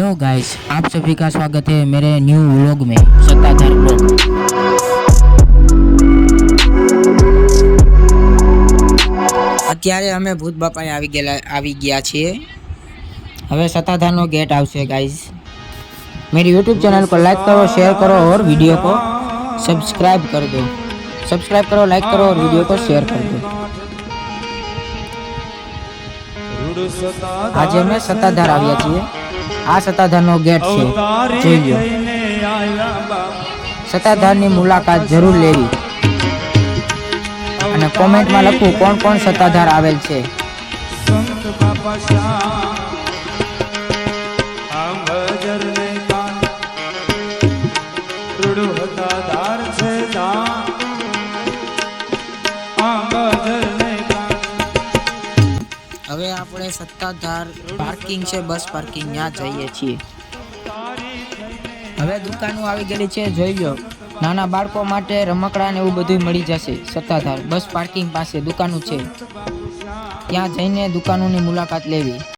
Hello guys, आप सभी का स्वागत है मेरे न्यू व्लॉग में, सत्ताधार ब्लॉग અત્યારે અમે ભૂત બાપાએ આવી ગયેલા, આવી ગયા છીએ. હવે સત્તાધારનો ગેટ આવશે ગાઈઝ मेरी यूट्यूब चैनल को लाइक करो शेयर करो और वीडियो को सब्सक्राइब कर दो सब्सक्राइब करो लाइक करो और वीडियो को शेयर कर दो આજે અમે સત્તાધાર આવ્યા છીએ. આ સત્તાધારનો ગેટ છે. જોઈએ. સત્તાધારની મુલાકાત જરૂર લેવી. અને કોમેન્ટમાં લખવું કોણ કોણ સત્તાધાર આવેલ છે. સંત બાપા શ્યામ આમ ભજર ને કાન રૂડુ હતા ધાર છે હવે આપણે સત્તાધાર પાર્કિંગ છે બસ પાર્કિંગ ત્યાં જઈએ છીએ. હવે દુકાનો આવી ગયેલી છે, જોઈ લો. નાના બાળકો માટે રમકડા ને એવું બધું મળી જશે. સત્તાધાર બસ પાર્કિંગ પાસે દુકાનો છે. ત્યાં જઈને દુકાનોની મુલાકાત લેવી.